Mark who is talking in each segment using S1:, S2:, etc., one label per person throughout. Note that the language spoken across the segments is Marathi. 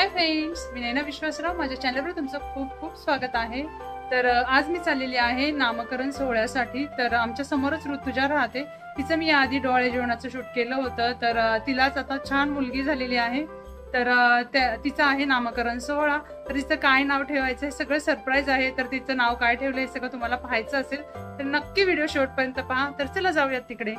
S1: हाय फ्रेंड्स मी नैना विश्वासराव. माझ्या चॅनलवर तुमचं खूप खूप स्वागत आहे. तर आज मी चाललेली आहे नामकरण सोहळ्यासाठी. तर आमच्या समोरच ऋतुजा राहते. तिचं मी आधी डोळे जेवणाचं शूट केलं होतं. तर तिलाच आता छान मुलगी झालेली आहे. तर त्या तिचं आहे नामकरण सोहळा. तर तिचं काय नाव ठेवायचं हे सगळं सरप्राईज आहे. तर तिचं नाव काय ठेवलं हे सगळं तुम्हाला पाहायचं असेल तर नक्की व्हिडिओ शेवटपर्यंत पहा. तर चला जाऊयात तिकडे.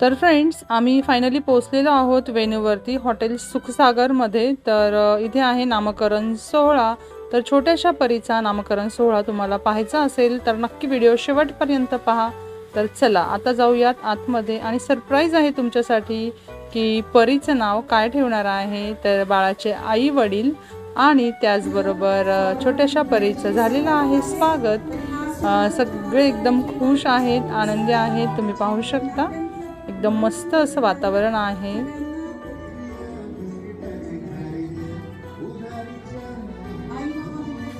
S1: तर फ्रेंड्स आम्ही फायनली पोचलेलो आहोत वेन्यूवरती हॉटेल सुखसागरमध्ये. तर इथे आहे नामकरण सोहळा. तर छोट्याशा परीचा नामकरण सोहळा तुम्हाला पाहायचा असेल तर नक्की व्हिडिओ शेवटपर्यंत पहा. तर चला आता जाऊयात आतमध्ये. आणि सरप्राईज आहे तुमच्यासाठी की परीचं नाव काय ठेवणार आहे तर बाळाचे आई वडील आणि त्याचबरोबर छोट्याशा परीचं झालेलं आहे स्वागत. सगळे एकदम खुश आहेत आनंदी आहेत तुम्ही पाहू शकता. एकदम मस्त असं वातावरण आहे.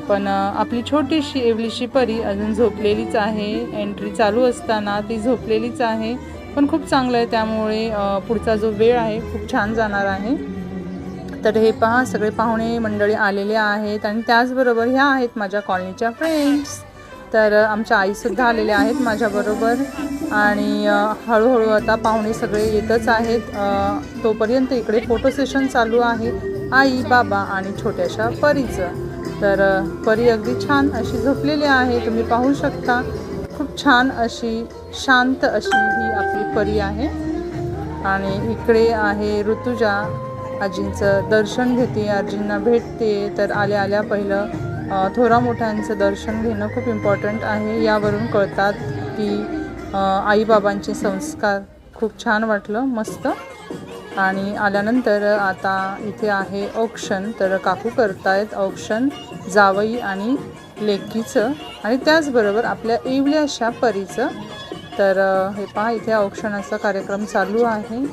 S1: पण आपली छोटीशी एवलीशी परी अजून झोपलेलीच आहे. एंट्री चालू असताना ती झोपलेलीच आहे. पण खूप चांगलं आहे त्यामुळे पुढचा जो वेळ आहे खूप छान जाणार आहे. तर हे पहा सगळे पाहुणे मंडळी आलेले आहेत आणि त्याचबरोबर ह्या आहेत माझ्या कॉलनीच्या फ्रेंड्स तर आमच्या आईसुद्धा आलेल्या आहेत माझ्याबरोबर. आणि हळूहळू आता पाहुणे सगळे येतच आहेत. तोपर्यंत इकडे फोटो सेशन चालू आहे. आई बाबा आणि छोट्याशा परीचं. तर परी अगदी छान अशी झोपलेली आहे. तुम्ही पाहू शकता. खूप छान अशी शांत अशी ही आपली परी आहे. आणि इकडे आहे ऋतुजा. आजींचं दर्शन घेते आजींना भेटते. तर आल्या आल्या पहिलं थोरा मोठ्यांचं दर्शन घेणं खूप इम्पॉर्टंट आहे. यावरून कळतात की आईबाबांचे संस्कार खूप छान वाटलं मस्त. आणि आल्यानंतर आता इथे आहे औक्षण तर काकू करतायत औक्षण जावई आणि लेकीचं. आणि त्याचबरोबर आपल्या इवल्याशा परीचं. तर हे पहा इथे औक्षणाचा कार्यक्रम चालू आहे.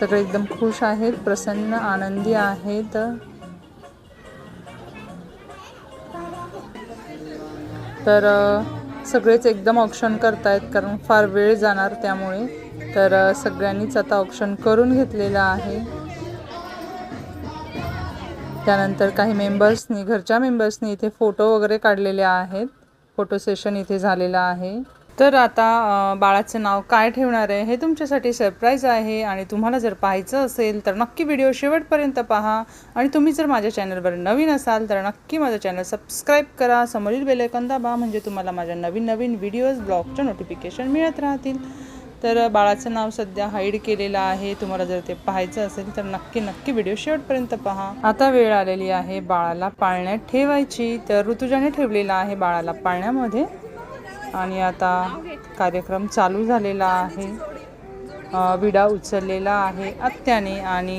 S1: सगळे एकदम खुश आहेत प्रसन्न आनंदी आहेत. तर सगळेच एकदम ऑप्शन करतायत कारण फार वेळ जाणार त्यामुळे. तर सगळ्यांनीच आता ऑप्शन करून घेतलेलं आहे. त्यानंतर काही मेंबर्सनी घरच्या मेंबर्सनी इथे फोटो वगैरे काढलेले आहेत. फोटो सेशन इथे झालेलं आहे. तर आता बाळाचं नाव काय ठेवणार आहे हे तुमच्यासाठी सरप्राईज आहे आणि तुम्हाला जर पाहायचं असेल तर नक्की व्हिडिओ शेवटपर्यंत पहा. आणि तुम्ही जर माझ्या चॅनलवर नवीन असाल तर नक्की माझं चॅनल सबस्क्राईब करा. समोरील बेलायकन दाबा म्हणजे तुम्हाला माझ्या नवीन नवीन व्हिडिओज ब्लॉगचं नोटिफिकेशन मिळत राहतील. तर बाळाचं नाव सध्या हाईड केलेलं आहे. तुम्हाला जर ते पाहायचं असेल तर नक्की नक्की व्हिडिओ शेवटपर्यंत पहा. आता वेळ आलेली आहे बाळाला पाळण्यात ठेवायची. तर ऋतुजाने ठेवलेला आहे बाळाला पाळण्यामध्ये. आणि आता कार्यक्रम चालू झालेला आहे. विडा उचललेला आहे आत्याने आणि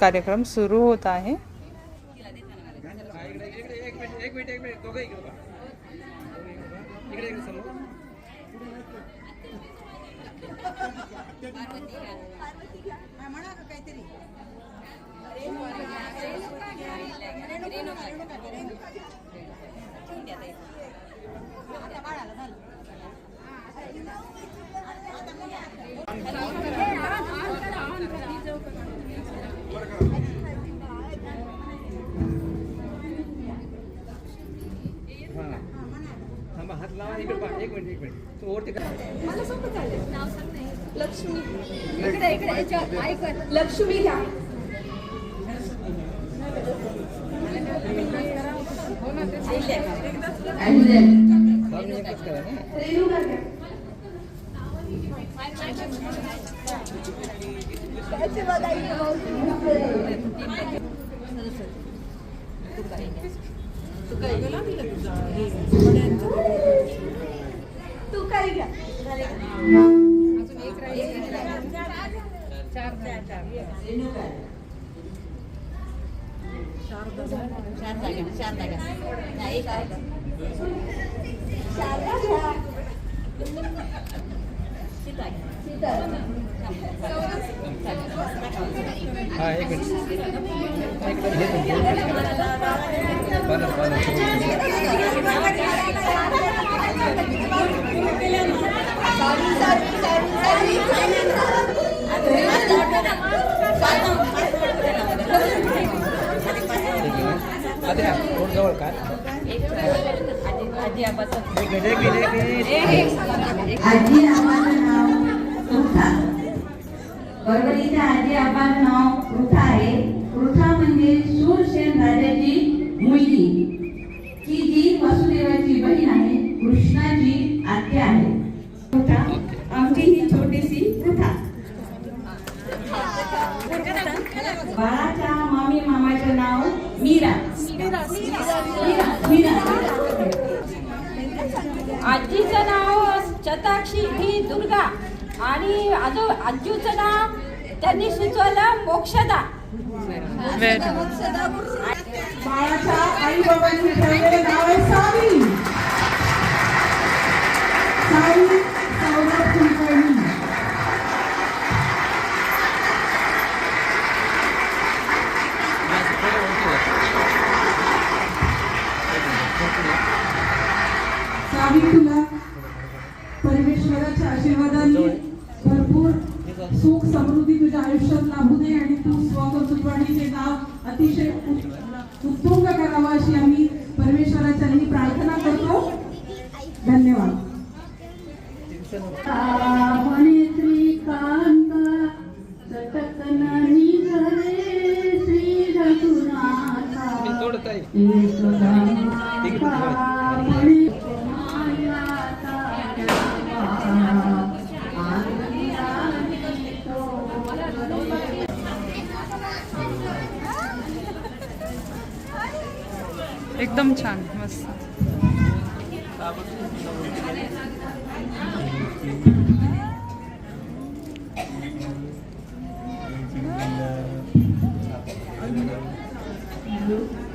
S1: कार्यक्रम सुरू होत आहे.
S2: लक्ष्मी इकडे इकडे ऐक लक्ष्मी घ्या
S3: हो एकच करा ना
S2: रेणुका घ्या त्याचे बघा इथे तू काय घ्या शारदा घ्या सीता
S3: हा एक मिनिट एक मिनिट हे पण पालन पालन जवळ का
S2: आधी आबाचं
S3: एक एक मिनिट एक मिनिट
S4: आजी आबाचं नाव कृथा बरोबर इथे आजी आबाचं नाव कृथा आहे. कृथा म्हणजे शूरसेन राजाची मुलगी की जी वसुदेवाची बहीण आहे कृष्णाची आत्या आहे पृथा आमची ही छोटीशी पृथा बाळाच्या मामी मामाचं नाव मीरा मीरा मीरा
S2: आजीचं नाव शताक्षी ही दुर्गा आणि आजो आजूचं नाव त्यांनी सुचवलं मोक्षदा.
S4: बाळाच्या आई बाबांनी ठेवलेलं नाव आहे सावी. सावी तुझ्या आयुष्यात लाभू दे आणि तू स्वकर्तृत्वाने नाव अतिशय उत्- उत्तुंग करावं अशी आम्ही परमेश्वराच्या प्रार्थना करतो. धन्यवाद. श्रीकांत श्री रघुनाथा
S1: एकदम छान मस्त
S2: गाय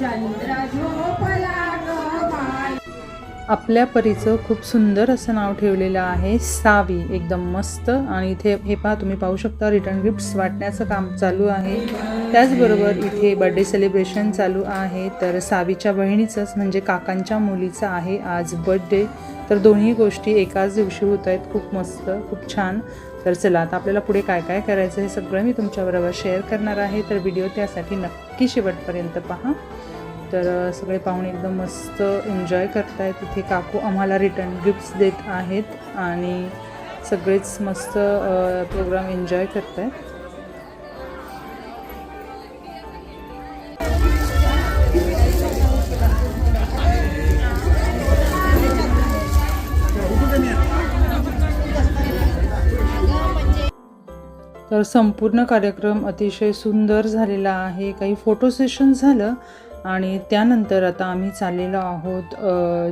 S2: चंद्र झोपला
S1: आपल्या परीचं खूप सुंदर असं नाव ठेवलेलं आहे. सावी एकदम मस्त. आणि इथे हे पहा तुम्ही पाहू शकता रिटर्न गिफ्ट्स वाटण्याचं काम चालू आहे. त्याचबरोबर इथे बर्थडे सेलिब्रेशन चालू आहे. तर सावीच्या बहिणीचंच म्हणजे काकांच्या मुलीचं आहे आज बर्थडे तर दोन्ही गोष्टी एकाच दिवशी होत आहेत. खूप मस्त खूप छान. तर चला आता आपल्याला पुढे काय काय करायचं हे सगळं मी तुमच्याबरोबर शेअर करणार आहे. तर व्हिडिओ त्यासाठी नक्की शेवटपर्यंत पहा. तर सगळे पाहुणे एकदम मस्त एन्जॉय करतायत. तिथे काकू आम्हाला रिटर्न गिफ्ट्स देत आहेत आणि सगळेच मस्त प्रोग्राम एन्जॉय करतायत. तर संपूर्ण कार्यक्रम अतिशय सुंदर झालेला आहे. काही फोटो सेशन झालं आणि त्यानंतर आता आम्ही चाललेलो आहोत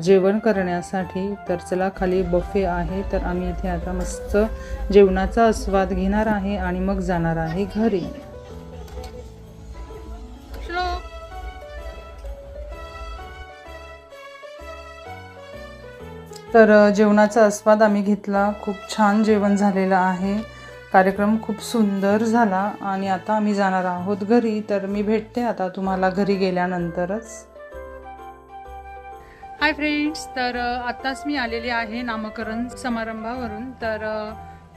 S1: जेवण करण्यासाठी. तर चला खाली बफे आहे. तर आम्ही इथे आता मस्त जेवणाचा आस्वाद घेणार आहे आणि मग जाणार आहे घरी. तर जेवणाचा आस्वाद आम्ही घेतला. खूप छान जेवण झालेलं आहे. कार्यक्रम खूप सुंदर झाला आणि आता आम्ही जाणार आहोत घरी तर मी भेटते आता तुम्हाला घरी गेल्यानंतरच. हाय फ्रेंड्स तर आत्ताच मी आलेली आहे नामकरण समारंभावरून. तर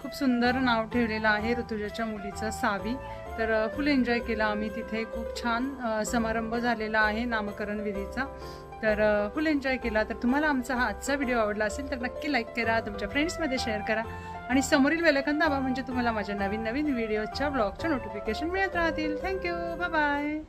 S1: खूप सुंदर नाव ठेवलेलं आहे ऋतुजाच्या मुलीचं सावी. तर फुल एन्जॉय केला आम्ही तिथे. खूप छान समारंभ झालेला आहे नामकरण विधीचा. तर फुल एन्जॉय केला. तर तुम्हाला आमचा हा आजचा व्हिडिओ आवडला असेल तर नक्की लाईक करा तुमच्या फ्रेंड्समध्ये शेअर करा. आणि समोरील वेलकन दाबा म्हणजे तुम्हाला माझ्या नवीन नवीन व्हिडिओच्या ब्लॉगच्या नोटिफिकेशन मिळत राहतील. Thank you bye